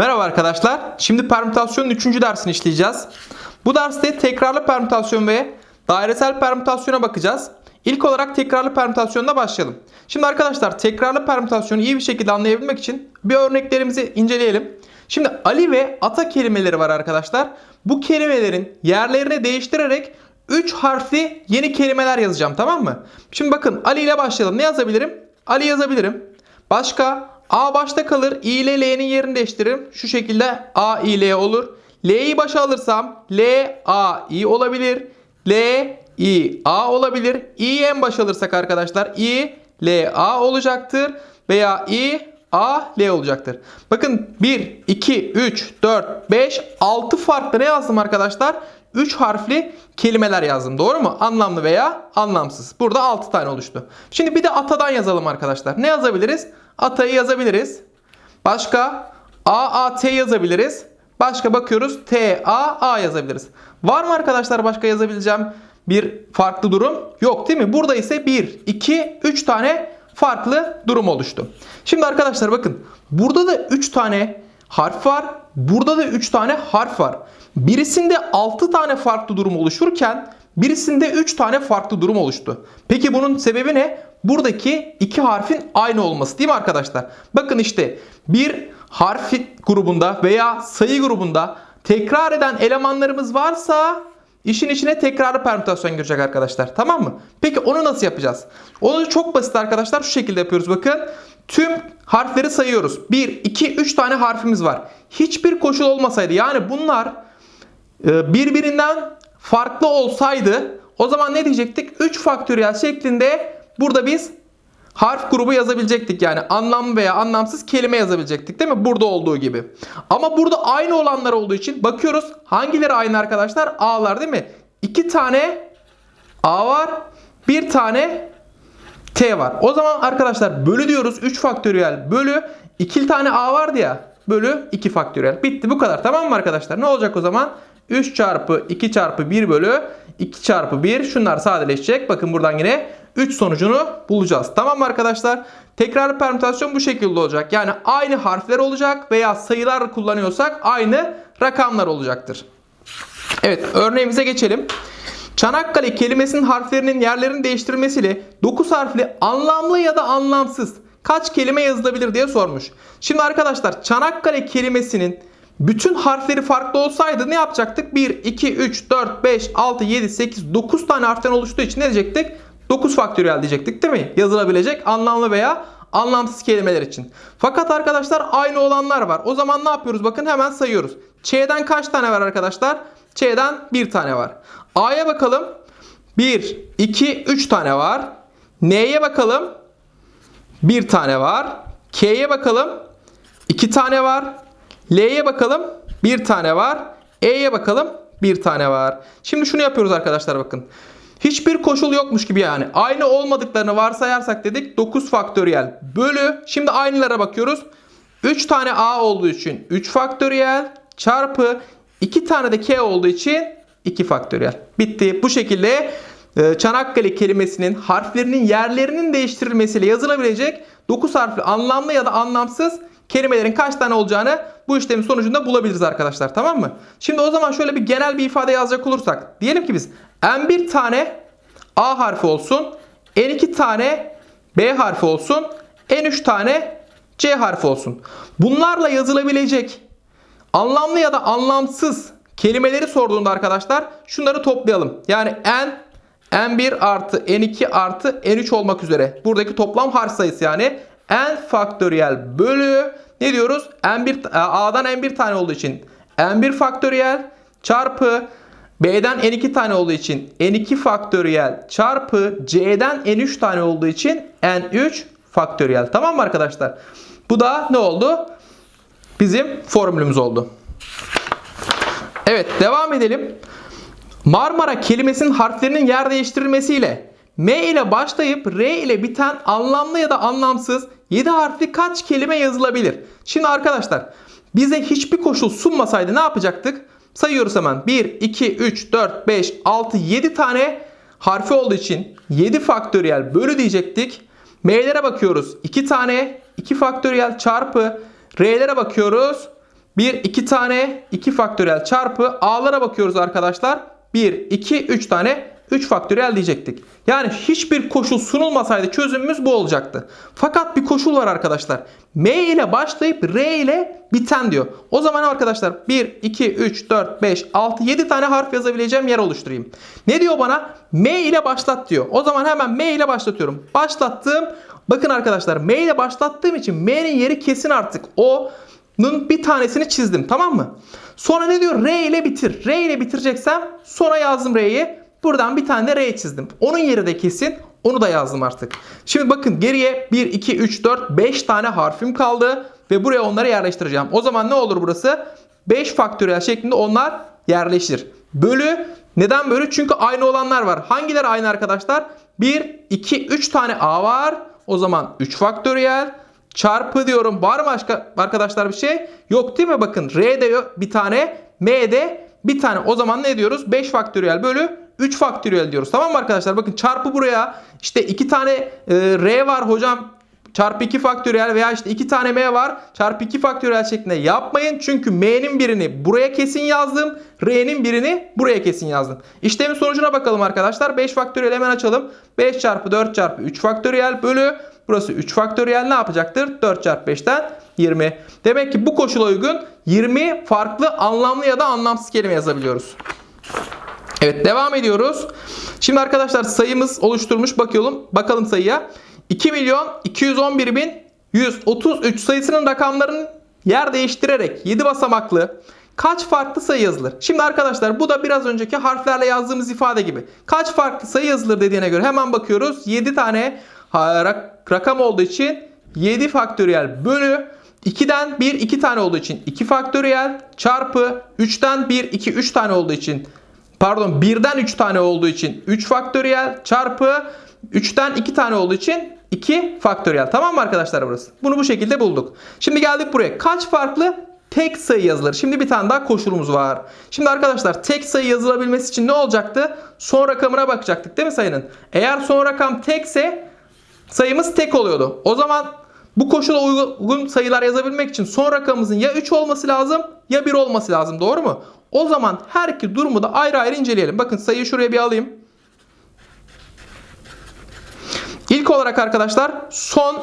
Merhaba arkadaşlar. Şimdi permütasyonun 3. dersini işleyeceğiz. Bu derste tekrarlı permütasyon ve dairesel permütasyona bakacağız. İlk olarak tekrarlı permütasyonla başlayalım. Şimdi arkadaşlar tekrarlı permütasyonu iyi bir şekilde anlayabilmek için bir örneklerimizi inceleyelim. Şimdi Ali ve ata kelimeleri var arkadaşlar. Bu kelimelerin yerlerini değiştirerek 3 harfli yeni kelimeler yazacağım tamam mı? Şimdi bakın Ali ile başlayalım. Ne yazabilirim? Ali yazabilirim. Başka A başta kalır. I ile L'nin yerini değiştiririm. Şu şekilde A I L olur. L'yi başa alırsam L A I olabilir. L I A olabilir. İ'yi en başa alırsak arkadaşlar I L A olacaktır. Veya I A L olacaktır. Bakın 1, 2, 3, 4, 5, 6 farklı ne yazdım arkadaşlar? 3 harfli kelimeler yazdım. Doğru mu? Anlamlı veya anlamsız. Burada 6 tane oluştu. Şimdi bir de atadan yazalım arkadaşlar. Ne yazabiliriz? Atayı yazabiliriz. Başka A A T yazabiliriz. Başka bakıyoruz T A A yazabiliriz. Var mı arkadaşlar başka yazabileceğim bir farklı durum? Yok değil mi? Burada ise 1, 2, 3 tane farklı durum oluştu. Şimdi arkadaşlar bakın burada da 3 tane harf var. Burada da 3 tane harf var. Birisinde 6 tane farklı durum oluşurken birisinde 3 tane farklı durum oluştu. Peki bunun sebebi ne? Buradaki iki harfin aynı olması değil mi arkadaşlar? Bakın işte bir harf grubunda veya sayı grubunda tekrar eden elemanlarımız varsa işin içine tekrarlı permütasyon girecek arkadaşlar. Tamam mı? Peki onu nasıl yapacağız? Onu çok basit arkadaşlar şu şekilde yapıyoruz bakın. Tüm harfleri sayıyoruz. 1, 2, 3 tane harfimiz var. Hiçbir koşul olmasaydı yani bunlar e, birbirinden farklı olsaydı o zaman ne diyecektik? 3 faktöriyel şeklinde burada biz harf grubu yazabilecektik. Yani anlamlı veya anlamsız kelime yazabilecektik değil mi? Burada olduğu gibi. Ama burada aynı olanlar olduğu için bakıyoruz. Hangileri aynı arkadaşlar? A'lar değil mi? 2 tane A var. Bir tane T var. O zaman arkadaşlar bölü diyoruz. 3 faktöriyel bölü 2 tane A vardı ya. Bölü 2 faktöriyel. Bitti bu kadar. Tamam mı arkadaşlar? Ne olacak o zaman? 3 çarpı 2 çarpı 1 bölü 2 çarpı 1. Şunlar sadeleşecek. Bakın buradan yine 3 sonucunu bulacağız. Tamam mı arkadaşlar? Tekrarlı permütasyon bu şekilde olacak. Yani aynı harfler olacak veya sayılar kullanıyorsak aynı rakamlar olacaktır. Evet örneğimize geçelim. Çanakkale kelimesinin harflerinin yerlerini değiştirmesiyle 9 harfli anlamlı ya da anlamsız kaç kelime yazılabilir diye sormuş. Şimdi arkadaşlar Çanakkale kelimesinin bütün harfleri farklı olsaydı ne yapacaktık? 1, 2, 3, 4, 5, 6, 7, 8, 9 tane harften oluştuğu için ne diyecektik? 9 faktöriyel diyecektik değil mi? Yazılabilecek anlamlı veya anlamsız kelimeler için. Fakat arkadaşlar aynı olanlar var. O zaman ne yapıyoruz? Bakın hemen sayıyoruz. Ç'den kaç tane var arkadaşlar? Ç'den bir tane var. A'ya bakalım. 1, 2, 3 tane var. N'ye bakalım. Bir tane var. K'ye bakalım. 2 tane var. L'ye bakalım. Bir tane var. E'ye bakalım. Bir tane var. Şimdi şunu yapıyoruz arkadaşlar bakın. Hiçbir koşul yokmuş gibi yani. Aynı olmadıklarını varsayarsak dedik 9 faktöriyel bölü. Şimdi aynılara bakıyoruz. 3 tane A olduğu için 3 faktöriyel çarpı 2 tane de K olduğu için 2 faktöriyel. Bitti. Bu şekilde e, Çanakkale kelimesinin harflerinin yerlerinin değiştirilmesiyle yazılabilecek 9 harfli anlamlı ya da anlamsız kelimelerin kaç tane olacağını bu işlemin sonucunda bulabiliriz arkadaşlar. Tamam mı? Şimdi o zaman şöyle bir genel bir ifade yazacak olursak. Diyelim ki biz N1 tane A harfi olsun. N2 tane B harfi olsun. N3 tane C harfi olsun. Bunlarla yazılabilecek anlamlı ya da anlamsız kelimeleri sorduğunda arkadaşlar şunları toplayalım. Yani N N1 artı N2 artı N3 olmak üzere. Buradaki toplam harf sayısı yani N faktöriyel bölü ne diyoruz? N1 A'dan N1 tane olduğu için N1 faktöriyel çarpı B'den N2 tane olduğu için N2 faktöriyel çarpı C'den N3 tane olduğu için N3 faktöriyel. Tamam mı arkadaşlar? Bu da ne oldu? Bizim formülümüz oldu. Evet devam edelim. Marmara kelimesinin harflerinin yer değiştirilmesiyle M ile başlayıp R ile biten anlamlı ya da anlamsız 7 harfli kaç kelime yazılabilir? Şimdi arkadaşlar bize hiçbir koşul sunmasaydı ne yapacaktık? Sayıyoruz hemen. 1, 2, 3, 4, 5, 6, 7 tane harfi olduğu için 7 faktöriyel bölü diyecektik. M'lere bakıyoruz. 2 tane 2 faktöriyel çarpı R'lere bakıyoruz. 1, 2 tane 2 faktöriyel çarpı A'lara bakıyoruz arkadaşlar. 1, 2, 3 tane 3 faktöriyel diyecektik. Yani hiçbir koşul sunulmasaydı çözümümüz bu olacaktı. Fakat bir koşul var arkadaşlar. M ile başlayıp R ile biten diyor. O zaman arkadaşlar 1, 2, 3, 4, 5, 6, 7 tane harf yazabileceğim yer oluşturayım. Ne diyor bana? M ile başlat diyor. O zaman hemen M ile başlatıyorum. Başlattım. Bakın arkadaşlar M ile başlattığım için M'nin yeri kesin artık. O'nun bir tanesini çizdim tamam mı? Sonra ne diyor? R ile bitir. R ile bitireceksem sonra yazdım R'yi. Buradan bir tane de R çizdim. Onun yeri de kesin. Onu da yazdım artık. Şimdi bakın geriye 1, 2, 3, 4, 5 tane harfim kaldı. Ve buraya onları yerleştireceğim. O zaman ne olur burası? 5 faktöriyel şeklinde onlar yerleşir. Bölü. Neden bölü? Çünkü aynı olanlar var. Hangileri aynı arkadaşlar? 1, 2, 3 tane A var. O zaman 3 faktöriyel. Çarpı diyorum. Var mı başka arkadaşlar bir şey? Yok değil mi? Bakın R'de bir tane. M'de bir tane. O zaman ne diyoruz? 5 faktöriyel bölü 3 faktöriyel diyoruz. Tamam mı arkadaşlar? Bakın çarpı buraya işte 2 tane e, R var hocam çarpı 2 faktöriyel veya işte 2 tane M var çarpı 2 faktöriyel şeklinde yapmayın. Çünkü M'nin birini buraya kesin yazdım. R'nin birini buraya kesin yazdım. İşlemin sonucuna bakalım arkadaşlar. 5 faktöriyel hemen açalım. 5 çarpı 4 çarpı 3 faktöriyel bölü burası 3 faktöriyel ne yapacaktır? 4 çarpı 5'ten 20. Demek ki bu koşula uygun 20 farklı anlamlı ya da anlamsız kelime yazabiliyoruz. Evet devam ediyoruz. Şimdi arkadaşlar sayımız oluşturmuş bakıyorum. Bakalım sayıya. 2 milyon 211 bin 133 sayısının rakamlarını yer değiştirerek 7 basamaklı kaç farklı sayı yazılır? Şimdi arkadaşlar bu da biraz önceki harflerle yazdığımız ifade gibi. Kaç farklı sayı yazılır dediğine göre hemen bakıyoruz. 7 tane rakam olduğu için 7 faktöriyel bölü 2'den 1 2 tane olduğu için 2 faktöriyel çarpı 3'ten 1 2 3 tane olduğu için pardon 1'den 3 tane olduğu için 3 faktöriyel çarpı 3'ten 2 tane olduğu için 2 faktöriyel. Tamam mı arkadaşlar burası? Bunu bu şekilde bulduk. Şimdi geldik buraya. Kaç farklı tek sayı yazılır? Şimdi bir tane daha koşulumuz var. Şimdi arkadaşlar tek sayı yazılabilmesi için ne olacaktı? Son rakamına bakacaktık değil mi sayının? Eğer son rakam tekse sayımız tek oluyordu. O zaman bu koşula uygun sayılar yazabilmek için son rakamımızın ya 3 olması lazım ya 1 olması lazım. Doğru mu? O zaman her iki durumu da ayrı ayrı inceleyelim. Bakın sayıyı şuraya bir alayım. İlk olarak arkadaşlar son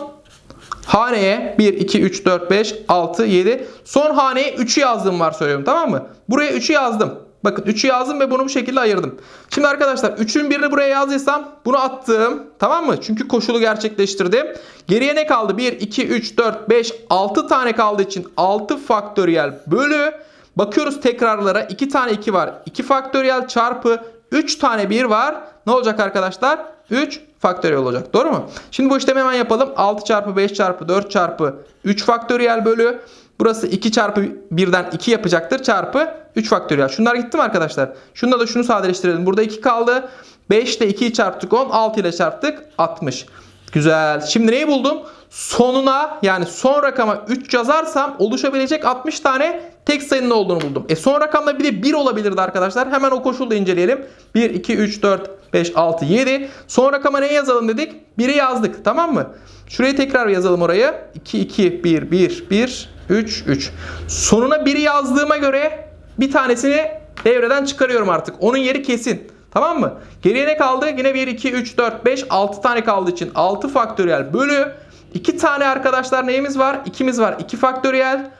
haneye 1, 2, 3, 4, 5, 6, 7 son haneye 3'ü yazdım var söylüyorum tamam mı? Buraya 3'ü yazdım. Bakın 3'ü yazdım ve bunu bu şekilde ayırdım. Şimdi arkadaşlar 3'ün birini buraya yazdıysam bunu attım. Tamam mı? Çünkü koşulu gerçekleştirdim. Geriye ne kaldı? 1, 2, 3, 4, 5, 6 tane kaldığı için 6 faktöriyel bölü. Bakıyoruz tekrarlara 2 tane 2 var. 2 faktöriyel çarpı 3 tane 1 var. Ne olacak arkadaşlar? 3 faktöriyel olacak. Doğru mu? Şimdi bu işlemi hemen yapalım. 6 çarpı 5 çarpı 4 çarpı 3 faktöriyel bölü. Burası 2 çarpı 1'den 2 yapacaktır. Çarpı 3 faktöriyel. Şunlar gitti mi arkadaşlar? Şunda da şunu sadeleştirelim. Burada 2 kaldı. 5 ile 2'yi çarptık 10. 6 ile çarptık 60. Güzel. Şimdi neyi buldum? Sonuna yani son rakama 3 yazarsam oluşabilecek 60 tane tek sayının olduğunu buldum. E son rakamda bir de 1 olabilirdi arkadaşlar. Hemen o koşulda inceleyelim. 1, 2, 3, 4, 5, 6, 7. Son rakama ne yazalım dedik? 1'i yazdık. Tamam mı? Şurayı tekrar yazalım oraya. 2, 2, 1, 1, 1, 3, 3. Sonuna 1'i yazdığıma göre bir tanesini devreden çıkarıyorum artık. Onun yeri kesin. Tamam mı? Geriye ne kaldı? Yine 1, 2, 3, 4, 5, 6 tane kaldığı için 6 faktöriyel bölü 2 tane arkadaşlar neyimiz var? 2'miz var. 2 faktöriyel.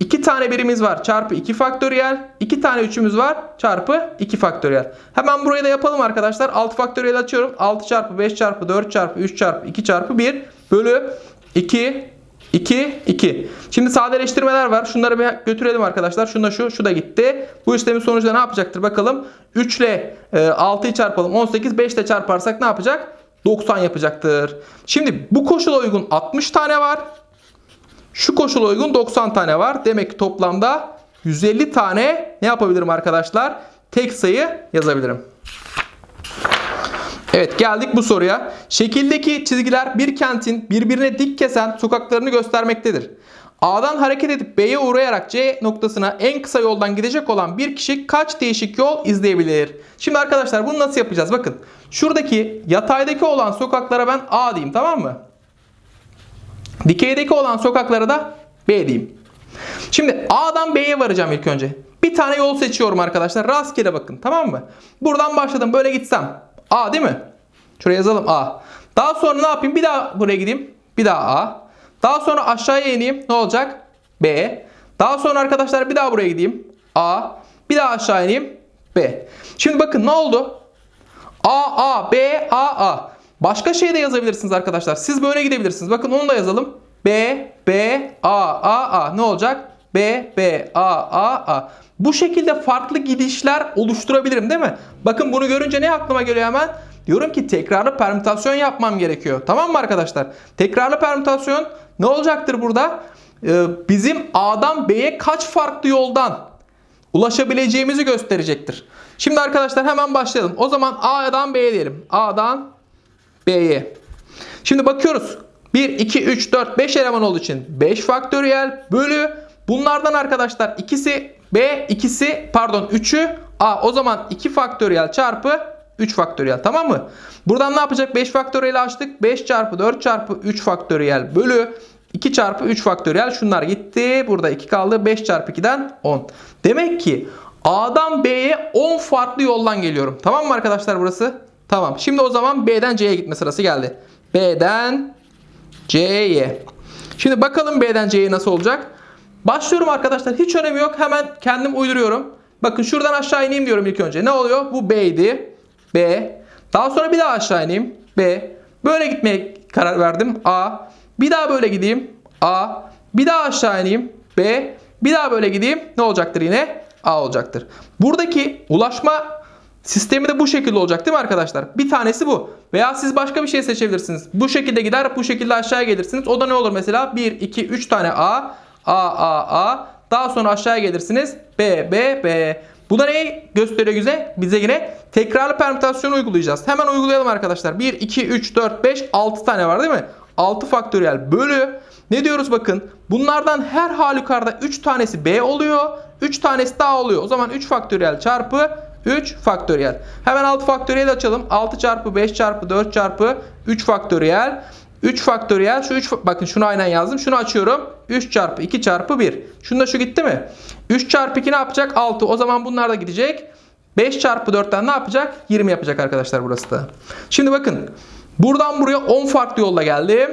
2 tane birimiz var çarpı 2 faktöriyel. 2 tane 3'ümüz var çarpı 2 faktöriyel. Hemen burayı da yapalım arkadaşlar. 6 faktöriyel açıyorum. 6 çarpı 5 çarpı 4 çarpı 3 çarpı 2 çarpı 1 bölü 2 2 2. Şimdi sadeleştirmeler var. Şunları bir götürelim arkadaşlar. Şunda şu, şu da gitti. Bu işlemin sonucunda ne yapacaktır bakalım. 3 ile 6'yı çarpalım. 18 5 ile çarparsak ne yapacak? 90 yapacaktır. Şimdi bu koşula uygun 60 tane var. Şu koşula uygun 90 tane var. Demek ki toplamda 150 tane ne yapabilirim arkadaşlar? Tek sayı yazabilirim. Evet geldik bu soruya. Şekildeki çizgiler bir kentin birbirine dik kesen sokaklarını göstermektedir. A'dan hareket edip B'ye uğrayarak C noktasına en kısa yoldan gidecek olan bir kişi kaç değişik yol izleyebilir? Şimdi arkadaşlar bunu nasıl yapacağız? Bakın şuradaki yataydaki olan sokaklara ben A diyeyim tamam mı? Dikeydeki olan sokaklara da B diyeyim. Şimdi A'dan B'ye varacağım ilk önce. Bir tane yol seçiyorum arkadaşlar. Rastgele bakın tamam mı? Buradan başladım böyle gitsem. A değil mi? Şuraya yazalım A. Daha sonra ne yapayım? Bir daha buraya gideyim. Bir daha A. Daha sonra aşağıya ineyim. Ne olacak? B. Daha sonra arkadaşlar bir daha buraya gideyim. A. Bir daha aşağı ineyim. B. Şimdi bakın ne oldu? A, A, B, A, A. Başka şey de yazabilirsiniz arkadaşlar. Siz böyle gidebilirsiniz. Bakın onu da yazalım. B, B, A, A, A. Ne olacak? B, B, A, A, A. Bu şekilde farklı gidişler oluşturabilirim değil mi? Bakın bunu görünce ne aklıma geliyor hemen? Diyorum ki tekrarlı permütasyon yapmam gerekiyor. Tamam mı arkadaşlar? Tekrarlı permütasyon ne olacaktır burada? Ee, bizim A'dan B'ye kaç farklı yoldan ulaşabileceğimizi gösterecektir. Şimdi arkadaşlar hemen başlayalım. O zaman A'dan B'ye diyelim. A'dan B'ye. Şimdi bakıyoruz. 1, 2, 3, 4, 5 eleman olduğu için 5 faktöriyel bölü bunlardan arkadaşlar ikisi B, ikisi pardon 3'ü A. O zaman 2 faktöriyel çarpı 3 faktöriyel tamam mı? Buradan ne yapacak? 5 faktöriyel açtık. 5 çarpı 4 çarpı 3 faktöriyel bölü 2 çarpı 3 faktöriyel şunlar gitti. Burada 2 kaldı. 5 çarpı 2'den 10. Demek ki A'dan B'ye 10 farklı yoldan geliyorum. Tamam mı arkadaşlar burası? Tamam. Şimdi o zaman B'den C'ye gitme sırası geldi. B'den C'ye. Şimdi bakalım B'den C'ye nasıl olacak? Başlıyorum arkadaşlar. Hiç önemi yok. Hemen kendim uyduruyorum. Bakın şuradan aşağı ineyim diyorum ilk önce. Ne oluyor? Bu B'ydi. B. Daha sonra bir daha aşağı ineyim. B. Böyle gitmeye karar verdim. A. Bir daha böyle gideyim. A. Bir daha aşağı ineyim. B. Bir daha böyle gideyim. Ne olacaktır yine? A olacaktır. Buradaki ulaşma sistemi de bu şekilde olacak değil mi arkadaşlar? Bir tanesi bu. Veya siz başka bir şey seçebilirsiniz. Bu şekilde gider, bu şekilde aşağıya gelirsiniz. O da ne olur mesela? 1, 2, 3 tane A. A, A, A. Daha sonra aşağıya gelirsiniz. B, B, B. Bu da neyi gösteriyor bize? Bize yine tekrarlı permütasyonu uygulayacağız. Hemen uygulayalım arkadaşlar. 1, 2, 3, 4, 5, 6 tane var değil mi? 6 faktöriyel bölü. Ne diyoruz bakın? Bunlardan her halükarda 3 tanesi B oluyor. 3 tanesi daha oluyor. O zaman 3 faktöriyel çarpı 3 faktöriyel. Hemen 6 faktöriyel açalım. 6 çarpı 5 çarpı 4 çarpı 3 faktöriyel. 3 faktöriyel. Şu 3 bakın şunu aynen yazdım. Şunu açıyorum. 3 çarpı 2 çarpı 1. Şunda şu gitti mi? 3 çarpı 2 ne yapacak? 6. O zaman bunlar da gidecek. 5 çarpı 4'ten ne yapacak? 20 yapacak arkadaşlar burası da. Şimdi bakın. Buradan buraya 10 farklı yolla geldim.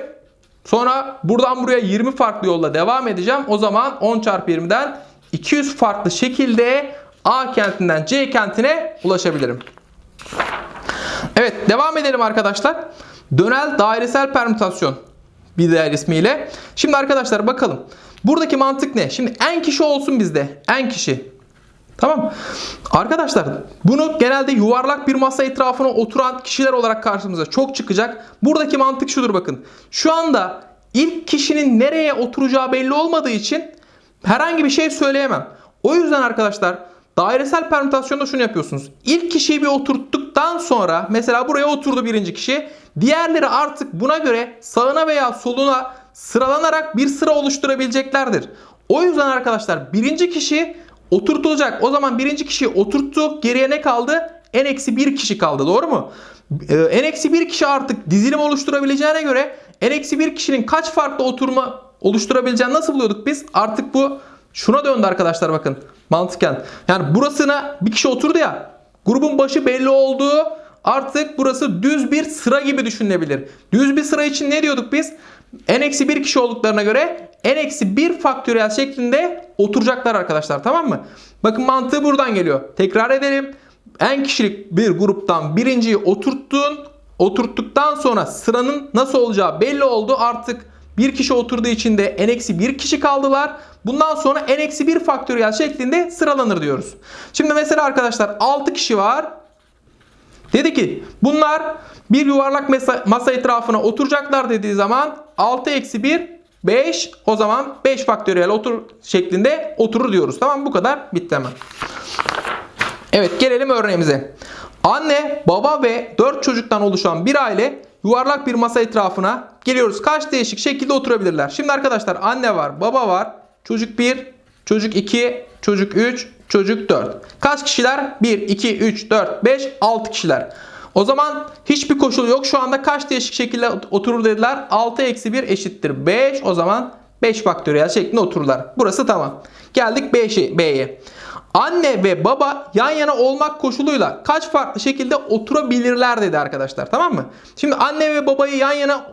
Sonra buradan buraya 20 farklı yolla devam edeceğim. O zaman 10 çarpı 20'den 200 farklı şekilde A kentinden C kentine ulaşabilirim. Evet devam edelim arkadaşlar. Dönel dairesel permütasyon bir diğer ismiyle. Şimdi arkadaşlar bakalım. Buradaki mantık ne? Şimdi en kişi olsun bizde. En kişi. Tamam. Arkadaşlar bunu genelde yuvarlak bir masa etrafına oturan kişiler olarak karşımıza çok çıkacak. Buradaki mantık şudur bakın. Şu anda ilk kişinin nereye oturacağı belli olmadığı için herhangi bir şey söyleyemem. O yüzden arkadaşlar dairesel permütasyonda şunu yapıyorsunuz. İlk kişiyi bir oturttuktan sonra mesela buraya oturdu birinci kişi. Diğerleri artık buna göre sağına veya soluna sıralanarak bir sıra oluşturabileceklerdir. O yüzden arkadaşlar birinci kişi oturtulacak. O zaman birinci kişiyi oturttuk. Geriye ne kaldı? N-1 kişi kaldı. Doğru mu? Ee, N-1 kişi artık dizilim oluşturabileceğine göre N-1 kişinin kaç farklı oturma oluşturabileceğini nasıl buluyorduk biz? Artık bu şuna döndü arkadaşlar bakın. Mantıken. Yani burasına bir kişi oturdu ya. Grubun başı belli olduğu artık burası düz bir sıra gibi düşünülebilir. Düz bir sıra için ne diyorduk biz? N-1 kişi olduklarına göre N-1 faktöriyel şeklinde oturacaklar arkadaşlar tamam mı? Bakın mantığı buradan geliyor. Tekrar edelim. N kişilik bir gruptan birinciyi oturttun. Oturttuktan sonra sıranın nasıl olacağı belli oldu. Artık bir kişi oturduğu için de N-1 kişi kaldılar. Bundan sonra N-1 faktöriyel şeklinde sıralanır diyoruz. Şimdi mesela arkadaşlar 6 kişi var. Dedi ki bunlar bir yuvarlak masa, masa etrafına oturacaklar dediği zaman 6 eksi 1 5 o zaman 5 faktöriyel otur şeklinde oturur diyoruz. Tamam bu kadar bitti hemen. Evet gelelim örneğimize. Anne, baba ve 4 çocuktan oluşan bir aile yuvarlak bir masa etrafına geliyoruz. Kaç değişik şekilde oturabilirler? Şimdi arkadaşlar anne var, baba var, çocuk 1, çocuk 2, çocuk 3, çocuk 4. Kaç kişiler? 1, 2, 3, 4, 5, 6 kişiler. O zaman hiçbir koşul yok. Şu anda kaç değişik şekilde oturur dediler? 6 eksi 1 eşittir 5. O zaman 5 faktöriyel şeklinde otururlar. Burası tamam. Geldik B'ye. Anne ve baba yan yana olmak koşuluyla kaç farklı şekilde oturabilirler dedi arkadaşlar. Tamam mı? Şimdi anne ve babayı yan yana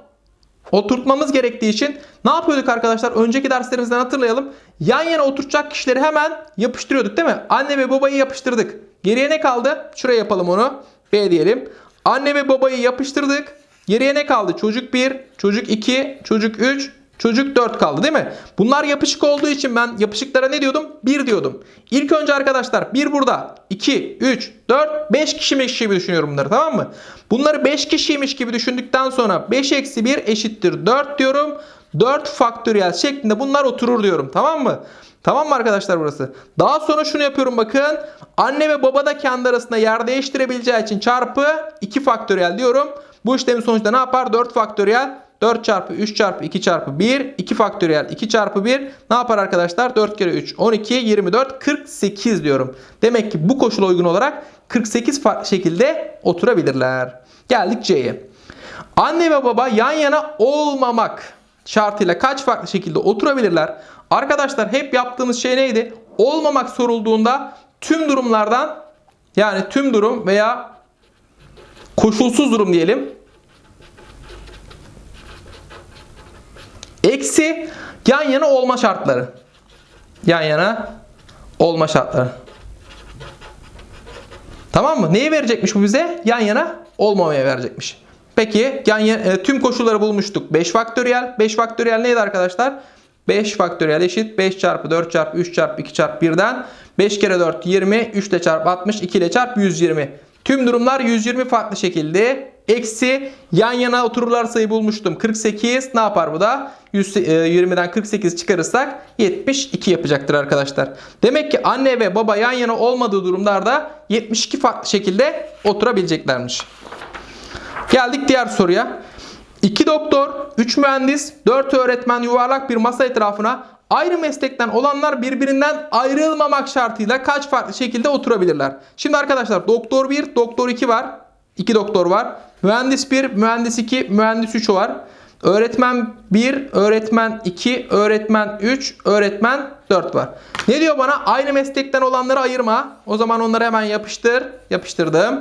oturtmamız gerektiği için ne yapıyorduk arkadaşlar? Önceki derslerimizden hatırlayalım. Yan yana oturacak kişileri hemen yapıştırıyorduk değil mi? Anne ve babayı yapıştırdık. Geriye ne kaldı? Şuraya yapalım onu. B diyelim. Anne ve babayı yapıştırdık. Geriye ne kaldı? Çocuk 1, çocuk 2, çocuk 3, çocuk 4 kaldı değil mi? Bunlar yapışık olduğu için ben yapışıklara ne diyordum? 1 diyordum. İlk önce arkadaşlar 1 burada, 2, 3, 4, 5 kişiymiş gibi düşünüyorum bunları tamam mı? Bunları 5 kişiymiş gibi düşündükten sonra 5 eksi 1 eşittir 4 diyorum. 4 faktöriyel şeklinde bunlar oturur diyorum tamam mı? Tamam mı arkadaşlar burası? Daha sonra şunu yapıyorum bakın. Anne ve baba da kendi arasında yer değiştirebileceği için çarpı 2 faktöriyel diyorum. Bu işlemin sonucunda ne yapar? 4 faktöriyel 4 çarpı 3 çarpı 2 çarpı 1 2 faktöriyel 2 çarpı 1 ne yapar arkadaşlar? 4 kere 3 12 24 48 diyorum. Demek ki bu koşula uygun olarak 48 farklı şekilde oturabilirler. Geldik C'ye. Anne ve baba yan yana olmamak şartıyla kaç farklı şekilde oturabilirler? Arkadaşlar hep yaptığımız şey neydi? Olmamak sorulduğunda tüm durumlardan yani tüm durum veya koşulsuz durum diyelim. Eksi yan yana olma şartları. Yan yana olma şartları. Tamam mı? Neyi verecekmiş bu bize? Yan yana olmamaya verecekmiş. Peki yan e, tüm koşulları bulmuştuk. 5 faktöriyel. 5 faktöriyel neydi arkadaşlar? 5 faktöriyel eşit 5 çarpı 4 çarpı 3 çarpı 2 çarpı 1'den 5 kere 4 20 3 ile çarpı 60 2 ile çarpı 120. Tüm durumlar 120 farklı şekilde eksi yan yana otururlar sayı bulmuştum. 48 ne yapar bu da? 120'den 48 çıkarırsak 72 yapacaktır arkadaşlar. Demek ki anne ve baba yan yana olmadığı durumlarda 72 farklı şekilde oturabileceklermiş. Geldik diğer soruya. 2 doktor, 3 mühendis, 4 öğretmen yuvarlak bir masa etrafına ayrı meslekten olanlar birbirinden ayrılmamak şartıyla kaç farklı şekilde oturabilirler? Şimdi arkadaşlar doktor 1, doktor 2 var. 2 doktor var. Mühendis 1, mühendis 2, mühendis 3 var. Öğretmen 1, öğretmen 2, öğretmen 3, öğretmen 4 var. Ne diyor bana? Aynı meslekten olanları ayırma. O zaman onları hemen yapıştır. Yapıştırdım.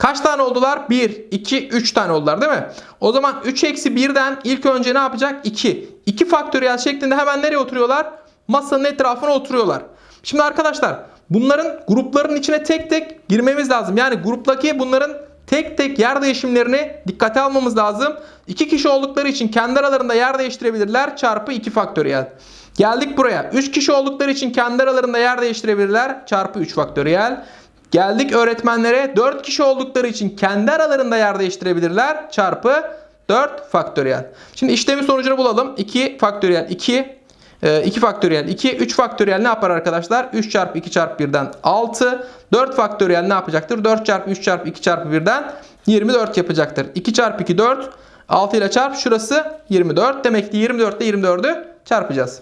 Kaç tane oldular? 1, 2, 3 tane oldular değil mi? O zaman 3 eksi 1'den ilk önce ne yapacak? 2. 2 faktöriyel şeklinde hemen nereye oturuyorlar? Masanın etrafına oturuyorlar. Şimdi arkadaşlar bunların grupların içine tek tek girmemiz lazım. Yani gruptaki bunların tek tek yer değişimlerini dikkate almamız lazım. 2 kişi oldukları için kendi aralarında yer değiştirebilirler çarpı 2 faktöriyel. Geldik buraya. 3 kişi oldukları için kendi aralarında yer değiştirebilirler çarpı 3 faktöriyel. Geldik öğretmenlere 4 kişi oldukları için kendi aralarında yer değiştirebilirler çarpı 4 faktöriyel. Şimdi işlemin sonucunu bulalım. 2 faktöriyel 2 2 faktöriyel 2 3 faktöriyel ne yapar arkadaşlar? 3 çarpı 2 çarpı 1'den 6 4 faktöriyel ne yapacaktır? 4 çarpı 3 çarpı 2 çarpı 1'den 24 yapacaktır. 2 çarpı 2 4 6 ile çarp şurası 24. Demek ki 24 ile 24'ü çarpacağız.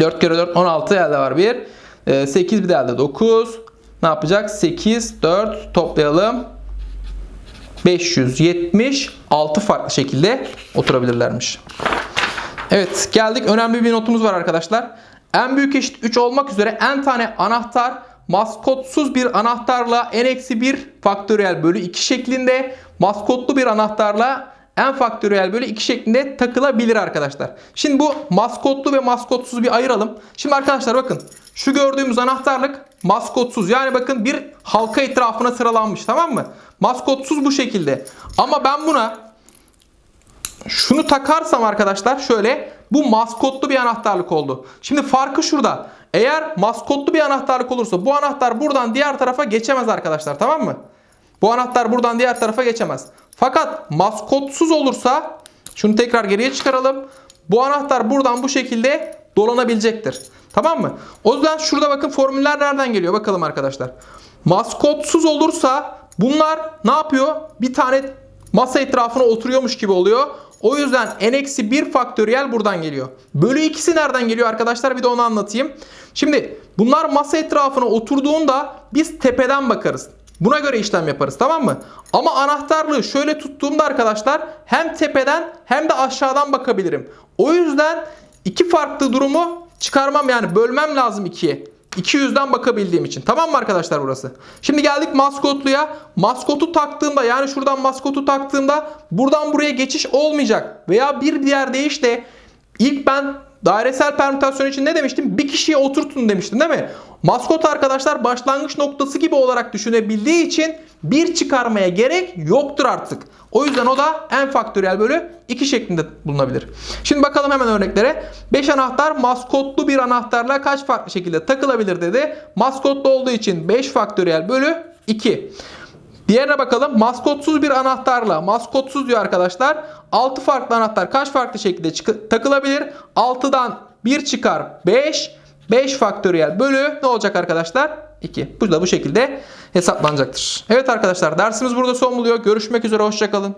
4 kere 4 16 elde var 1. 8 bir de elde 9. Ne yapacak? 8 4 toplayalım. 576 farklı şekilde oturabilirlermiş. Evet geldik. Önemli bir notumuz var arkadaşlar. En büyük eşit 3 olmak üzere n tane anahtar maskotsuz bir anahtarla n-1 faktöriyel bölü 2 şeklinde maskotlu bir anahtarla n faktöriyel bölü 2 şeklinde takılabilir arkadaşlar. Şimdi bu maskotlu ve maskotsuz bir ayıralım. Şimdi arkadaşlar bakın şu gördüğümüz anahtarlık maskotsuz. Yani bakın bir halka etrafına sıralanmış tamam mı? Maskotsuz bu şekilde. Ama ben buna şunu takarsam arkadaşlar şöyle bu maskotlu bir anahtarlık oldu. Şimdi farkı şurada. Eğer maskotlu bir anahtarlık olursa bu anahtar buradan diğer tarafa geçemez arkadaşlar tamam mı? Bu anahtar buradan diğer tarafa geçemez. Fakat maskotsuz olursa şunu tekrar geriye çıkaralım. Bu anahtar buradan bu şekilde dolanabilecektir. Tamam mı? O yüzden şurada bakın formüller nereden geliyor bakalım arkadaşlar. Maskotsuz olursa bunlar ne yapıyor? Bir tane masa etrafına oturuyormuş gibi oluyor. O yüzden n-1 faktöriyel buradan geliyor. Bölü ikisi nereden geliyor arkadaşlar? Bir de onu anlatayım. Şimdi bunlar masa etrafına oturduğunda biz tepeden bakarız. Buna göre işlem yaparız tamam mı? Ama anahtarlığı şöyle tuttuğumda arkadaşlar hem tepeden hem de aşağıdan bakabilirim. O yüzden iki farklı durumu çıkarmam yani bölmem lazım ikiye. 200'den bakabildiğim için. Tamam mı arkadaşlar burası? Şimdi geldik maskotluya. Maskotu taktığımda yani şuradan maskotu taktığımda buradan buraya geçiş olmayacak. Veya bir diğer deyişle ilk ben dairesel permütasyon için ne demiştim? Bir kişiye oturtun demiştim değil mi? Maskot arkadaşlar başlangıç noktası gibi olarak düşünebildiği için bir çıkarmaya gerek yoktur artık. O yüzden o da n faktöriyel bölü 2 şeklinde bulunabilir. Şimdi bakalım hemen örneklere. 5 anahtar maskotlu bir anahtarla kaç farklı şekilde takılabilir dedi. Maskotlu olduğu için 5 faktöriyel bölü 2. Diğerine bakalım. Maskotsuz bir anahtarla, maskotsuz diyor arkadaşlar. 6 farklı anahtar kaç farklı şekilde takılabilir? 6'dan 1 çıkar 5. 5 faktöriyel bölü ne olacak arkadaşlar? 2. Bu da bu şekilde hesaplanacaktır. Evet arkadaşlar dersimiz burada son buluyor. Görüşmek üzere hoşçakalın.